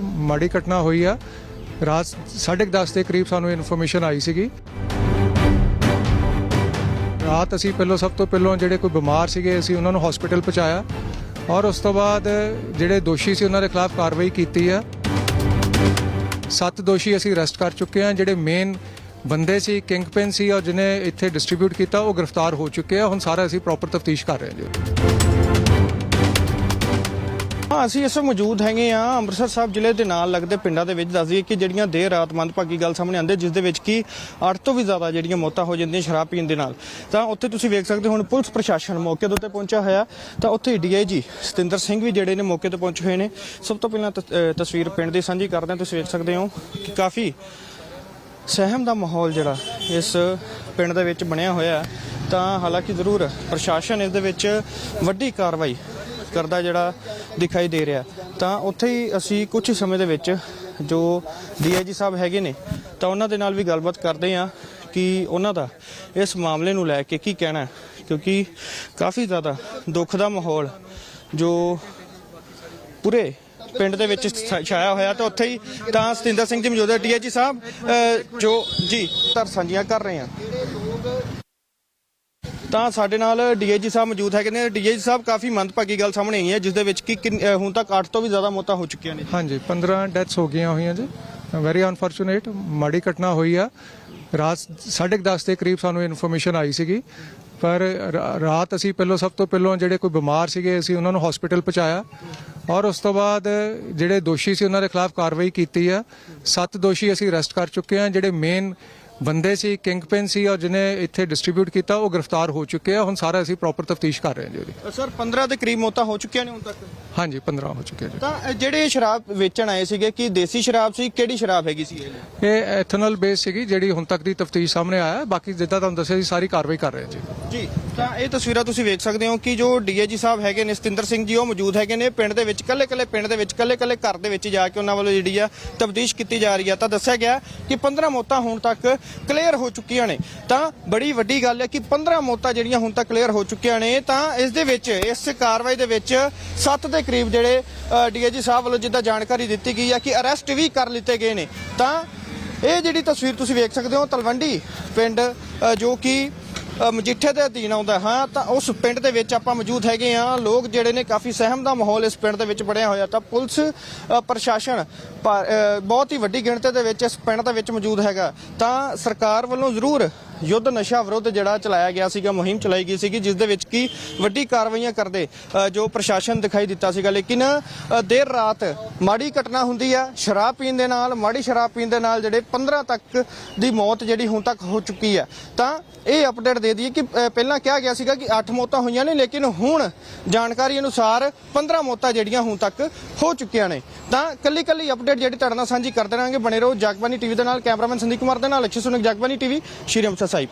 ਮਾੜੀ ਘਟਨਾ ਹੋਈ ਆ। ਰਾਤ 10:30 ਦੇ ਕਰੀਬ ਸਾਨੂੰ ਇਨਫੋਰਮੇਸ਼ਨ ਆਈ ਸੀਗੀ। ਰਾਤ ਅਸੀਂ ਪਹਿਲਾਂ ਸਭ ਤੋਂ ਪਹਿਲਾਂ ਜਿਹੜੇ ਕੋਈ ਬਿਮਾਰ ਸੀਗੇ, ਅਸੀਂ ਉਹਨਾਂ ਨੂੰ ਹਸਪੀਟਲ ਪਹੁੰਚਾਇਆ ਔਰ ਉਸ ਤੋਂ ਬਾਅਦ ਜਿਹੜੇ ਦੋਸ਼ੀ ਸੀ ਉਹਨਾਂ ਦੇ ਖਿਲਾਫ ਕਾਰਵਾਈ ਕੀਤੀ ਆ। ਸੱਤ ਦੋਸ਼ੀ ਅਸੀਂ ਅਰੈਸਟ ਕਰ ਚੁੱਕੇ ਹਾਂ ਜਿਹੜੇ ਮੇਨ ਬੰਦੇ ਸੀ ਕਿੰਗਪਿਨ ਸੀ ਔਰ ਜਿਹਨੇ ਇੱਥੇ ਡਿਸਟ੍ਰੀਬਿਊਟ ਕੀਤਾ, ਉਹ ਗ੍ਰਿਫਤਾਰ ਹੋ ਚੁੱਕੇ ਆ। ਹੁਣ ਸਾਰਾ ਅਸੀਂ ਪ੍ਰੋਪਰ ਤਫਤੀਸ਼ ਕਰ ਰਹੇ ਹਾਂ ਜੀ। ਹਾਂ, ਅਸੀਂ ਇਸ ਵਕਤ ਮੌਜੂਦ ਹੈਗੇ ਆ ਅੰਮ੍ਰਿਤਸਰ ਸਾਹਿਬ ਜ਼ਿਲ੍ਹੇ ਦੇ ਨਾਲ ਲੱਗਦੇ ਪਿੰਡਾਂ ਦੇ ਵਿੱਚ। ਦੱਸ ਦਈਏ ਕਿ ਜਿਹੜੀਆਂ ਦੇਰ ਰਾਤ ਮੰਦਭਾਗੀ ਗੱਲ ਸਾਹਮਣੇ ਆਉਂਦੇ ਜਿਸ ਦੇ ਵਿੱਚ ਕਿ 8 ਤੋਂ ਵੀ ਜ਼ਿਆਦਾ ਜਿਹੜੀਆਂ ਮੌਤਾਂ ਹੋ ਜਾਂਦੀਆਂ ਸ਼ਰਾਬ ਪੀਣ ਦੇ ਨਾਲ। ਤਾਂ ਉੱਥੇ ਤੁਸੀਂ ਵੇਖ ਸਕਦੇ ਹੋ, ਹੁਣ ਪੁਲਿਸ ਪ੍ਰਸ਼ਾਸਨ ਮੌਕੇ ਦੇ ਉੱਤੇ ਪਹੁੰਚਿਆ ਹੋਇਆ। ਤਾਂ ਉੱਥੇ ਡੀਆਈਜੀ ਸਤਿੰਦਰ ਸਿੰਘ ਵੀ ਜਿਹੜੇ ਨੇ ਮੌਕੇ ਤੇ ਪਹੁੰਚੇ ਹੋਏ ਨੇ। ਸਭ ਤੋਂ ਪਹਿਲਾਂ ਤਸ- ਤਸਵੀਰ ਪਿੰਡ ਦੀ ਸਾਂਝੀ ਕਰਦੇ ਹਾਂ। ਤੁਸੀਂ ਵੇਖ ਸਕਦੇ ਹੋ ਕਿ ਕਾਫੀ ਸਹਿਮ ਦਾ ਮਾਹੌਲ ਜਿਹੜਾ ਇਸ ਪਿੰਡ ਦੇ ਵਿੱਚ ਬਣਿਆ ਹੋਇਆ ਤਾਂ ਹਾਲਾਂਕਿ ਜ਼ਰੂਰ ਪ੍ਰਸ਼ਾਸਨ ਇਸ ਦੇ ਵਿੱਚ ਵੱਡੀ ਕਾਰਵਾਈ ਕਰਦਾ ਜਿਹੜਾ ਦਿਖਾਈ ਦੇ ਰਿਹਾ। ਤਾਂ ਉੱਥੇ ਹੀ ਅਸੀਂ ਕੁਝ ਸਮੇਂ ਦੇ ਵਿੱਚ ਜੋ ਡੀਆਈਜੀ ਸਾਹਿਬ ਹੈਗੇ ਨੇ, ਤਾਂ ਉਹਨਾਂ ਦੇ ਨਾਲ ਵੀ ਗੱਲਬਾਤ ਕਰਦੇ ਹਾਂ ਕਿ ਉਹਨਾਂ ਦਾ ਇਸ ਮਾਮਲੇ ਨੂੰ ਲੈ ਕੇ ਕੀ ਕਹਿਣਾ ਕਿਉਂਕਿ ਕਾਫੀ ਜ਼ਿਆਦਾ ਦੁੱਖ ਦਾ ਮਾਹੌਲ ਜੋ ਪੂਰੇ ਪਿੰਡ ਦੇ ਵਿੱਚ ਛਾਇਆ ਹੋਇਆ ਤਾਂ ਉੱਥੇ ਹੀ ਤਾਂ ਸਤਿੰਦਰ ਸਿੰਘ ਜੀ ਮੌਜੂਦ ਹੈ। ਡੀਆਈਜੀ ਸਾਹਿਬ ਜੋ, ਜੀ ਧਰ ਸਾਂਝੀਆਂ ਕਰ ਰਹੇ ਹਾਂ। ਤਾਂ ਸਾਡੇ ਨਾਲ ਡੀਆਈਜੀ ਸਾਹਿਬ ਮੌਜੂਦ ਹੈਗੇ ਨੇ। ਡੀਆਈਜੀ ਸਾਹਿਬ ਕਾਫੀ ਮੰਦਭਾਗੀ ਗੱਲ ਸਾਹਮਣੇ ਆਈ ਹੈ ਜਿਸ ਦੇ ਵਿੱਚ ਕਿ ਕਿੰਨ- ਅਹ, ਹੁਣ ਤੱਕ 8 ਤੋਂ ਵੀ ਜ਼ਿਆਦਾ ਮੌਤਾਂ ਹੋ ਚੁੱਕੀਆਂ ਨੇ। ਹਾਂਜੀ 15 ਡੈਥਸ ਹੋ ਗਈਆਂ ਹੋਈਆਂ ਜੀ। ਵੈਰੀ ਅਨਫੋਰਚੂਨੇਟ ਮਾੜੀ ਘਟਨਾ ਹੋਈ ਆ। ਰਾਤ 10:30 ਦੇ ਕਰੀਬ ਸਾਨੂੰ ਇਨਫੋਰਮੇਸ਼ਨ ਆਈ ਸੀਗੀ। ਪਰ ਰਾ- ਰਾਤ ਅਸੀਂ ਪਹਿਲਾਂ ਸਭ ਤੋਂ ਪਹਿਲਾਂ ਜਿਹੜੇ ਕੋਈ ਬਿਮਾਰ ਸੀਗੇ ਅਸੀਂ ਉਹਨਾਂ ਨੂੰ ਹਸਪੀਟਲ ਪਹੁੰਚਾਇਆ। ਔਰ ਉਸ ਤੋਂ ਬਾਅਦ ਜਿਹੜੇ ਦੋਸ਼ੀ ਸੀ ਉਹਨਾਂ ਦੇ ਖਿਲਾਫ ਕਾਰਵਾਈ ਕੀਤੀ ਆ। ਸੱਤ ਦੋਸ਼ੀ ਅਸੀਂ ਅਰੈਸਟ ਕਰ ਚੁੱਕੇ ਹਾਂ ਜਿਹੜੇ ਮੇਨ ਬੰਦੇ ਸੀ ਕਿੰਗਪਿਨ ਸੀ ਔਰ ਜਿਹਨੇ ਇੱਥੇ ਡਿਸਟ੍ਰੀਬਿਊਟ ਕੀਤਾ ਉਹ ਗ੍ਰਿਫਤਾਰ ਹੋ ਚੁੱਕੇ ਆ। ਹੁਣ ਸਾਰਾ ਅਸੀਂ ਪ੍ਰੋਪਰ ਤਫਤੀਸ਼ ਕਰ ਰਹੇ ਹਾਂ ਜੀ ਉਹਦੀ। ਸਰ 15 ਦੇ ਕਰੀਬ ਮੌਤਾਂ ਹੋ ਚੁੱਕੀਆਂ ਨੇ ਹੁਣ ਤੱਕ? ਹਾਂਜੀ 15 ਹੋ ਚੁੱਕੇ ਜੀ। ਤਾਂ ਜਿਹੜੇ ਸ਼ਰਾਬ ਵੇਚਣ ਆਏ ਸੀਗੇ ਕਿ ਦੇਸੀ ਸ਼ਰਾਬ ਸੀ ਕਿਹੜੀ ਸ਼ਰਾਬ ਹੈਗੀ ਸੀ ਇਹ? ਇਹ ਐਥਨਲ ਬੇਸ ਸੀਗੀ ਜਿਹੜੀ ਹੁਣ ਤੱਕ ਦੀ ਤਫਤੀਸ਼ ਸਾਹਮਣੇ ਆਇਆ। ਹੈ। ਬਾਕੀ ਜਿੱਦਾਂ ਤੁਹਾਨੂੰ ਦੱਸਿਆ ਸੀ ਸਾਰੀ ਕਾਰਵਾਈ ਕਰ ਰਹੇ ਹਾਂ ਜੀ। ਜੀ। ਤਾਂ ਇਹ ਤਸਵੀਰਾਂ ਤੁਸੀਂ ਵੇਖ ਸਕਦੇ ਹੋ ਕਿ ਜੋ ਡੀਏਜੀ ਸਾਹਿਬ ਹੈਗੇ ਨੇ, ਸਤਿੰਦਰ ਸਿੰਘ ਜੀ, ਉਹ ਮੌਜੂਦ ਹੈਗੇ ਨੇ ਪਿੰਡ ਦੇ ਵਿੱਚ ਕੱਲੇ-ਕੱਲੇ ਪਿੰਡ ਦੇ ਵਿੱਚ ਕੱਲੇ-ਕੱਲੇ ਘਰ ਦੇ ਵਿੱਚ ਜਾ ਕੇ ਉਹਨਾਂ ਵੱਲੋਂ ਜਿਹੜੀ ਆ ਤਬਦੀਸ਼ ਕੀਤੀ ਜਾ ਰਹੀ ਆ। ਤਾਂ ਦੱਸਿਆ ਗਿਆ ਕਿ 15 ਮੌਤਾਂ ਹੁਣ ਤੱਕ ਕਲੀਅਰ ਹੋ ਚੁੱਕੀਆਂ ਨੇ। ਤਾਂ ਬੜੀ ਵੱਡੀ ਗੱਲ ਹੈ ਕਿ 15 ਮੌਤਾਂ ਜਿਹੜੀਆਂ ਹੁਣ ਤੱਕ ਕਲੀਅਰ ਹੋ ਚੁੱਕੀਆਂ ਨੇ, ਤਾਂ ਇਸ ਦੇ ਵਿੱਚ, ਇਸ ਕਾਰਵਾਈ ਦੇ ਵਿੱਚ 7 ਦੇ ਕਰੀਬ ਜਿਹੜੇ ਡੀਏਜੀ ਸਾਹਿਬ ਵੱਲੋਂ ਜਿੱਦਾਂ ਜਾਣਕਾਰੀ ਦਿੱਤੀ ਗਈ ਹੈ ਕਿ ਅਰੈਸਟ ਵੀ ਕਰ ਲਿੱਤੇ ਗਏ ਨੇ। ਤਾਂ ਇਹ ਜਿਹੜੀ ਤਸਵੀਰ ਤੁਸੀਂ ਵੇਖ ਸਕਦੇ ਹੋ, ਤਲਵੰਡੀ ਪਿੰਡ ਜੋ ਕਿ ਮਜੀਠੇ ਦੇ ਅਧੀਨ ਆਉਂਦਾ ਹਾਂ। ਤਾਂ ਉਸ ਪਿੰਡ ਦੇ ਵਿੱਚ ਆਪਾਂ ਮੌਜੂਦ ਹੈਗੇ ਆ ਲੋਕ ਜਿਹੜੇ ਨੇ ਕਾਫੀ ਸਹਿਮ ਦਾ ਮਾਹੌਲ ਇਸ ਪਿੰਡ ਦੇ ਵਿੱਚ ਬਣਿਆ ਹੋਇਆ। ਤਾਂ ਪੁਲਿਸ ਪ੍ਰਸ਼ਾਸਨ ਪ- ਬਹੁਤ ਹੀ ਵੱਡੀ ਗਿਣਤੀ ਦੇ ਵਿੱਚ ਇਸ ਪਿੰਡ ਦੇ ਵਿੱਚ ਮੌਜੂਦ ਹੈਗਾ। ਤਾਂ ਸਰਕਾਰ ਵੱਲੋਂ ਜ਼ਰੂਰ ਯੁੱਧ ਨਸ਼ਾ ਵਿਰੁੱਧ ਜਿਹੜਾ ਚਲਾਇਆ ਗਿਆ ਸੀਗਾ, ਮੁਹਿੰਮ ਚਲਾਈ ਗਈ ਸੀਗੀ, ਜਿਸ ਦੇ ਵਿੱਚ ਕੀ ਵੱਡੀ ਕਾਰਵਾਈਆਂ ਕਰਦੇ ਜੋ ਪ੍ਰਸ਼ਾਸਨ ਦਿਖਾਈ ਦਿੱਤਾ ਸੀਗਾ। ਲੇਕਿਨ ਦੇਰ ਰਾਤ ਮਾੜੀ ਘਟਨਾ ਹੁੰਦੀ ਆ, ਸ਼ਰਾਬ ਪੀਣ ਦੇ ਨਾਲ, ਮਾੜੀ ਸ਼ਰਾਬ ਪੀਣ ਦੇ ਨਾਲ ਜਿਹੜੇ 15 ਤੱਕ ਦੀ ਮੌਤ ਜਿਹੜੀ ਹੁਣ ਤੱਕ ਹੋ ਚੁੱਕੀ ਆ। ਤਾਂ ਇਹ ਅਪਡੇਟ ਦੇ ਦਈਏ ਕਿ ਪਹਿਲਾਂ ਕਿਹਾ ਗਿਆ ਸੀਗਾ ਕਿ 8 ਮੌਤਾਂ ਹੋਈਆਂ ਨੇ, ਲੇਕਿਨ ਹੁਣ ਜਾਣਕਾਰੀ ਅਨੁਸਾਰ 15 ਮੌਤਾਂ ਜਿਹੜੀਆਂ ਹੁਣ ਤੱਕ ਹੋ ਚੁੱਕੀਆਂ ਨੇ। ਤਾਂ ਕੱਲੀ ਕੱਲੀ ਅਪਡੇਟ ਜਿਹੜੀ ਤੁਹਾਡੇ ਨਾਲ ਸਾਂਝੀ ਕਰਦੇ ਰਹਾਂਗੇ ਬਣੇ ਰਹੋ ਜਗਬਾਨੀ ਟੀਵੀ ਦੇ ਨਾਲ, ਕੈਮਰਾਮੈਨ ਸੰਦੀਪ ਕੁਮਾਰ ਦੇ ਨਾਲ, ਅਕਸ਼ੇ ਸੁਨਕ ਜਗਬਾਨੀ ਟੀਵੀ, ਸ਼੍ਰੀ ਅੰਮ੍ਰਿਤਸਰ ਸਾਹਿਬ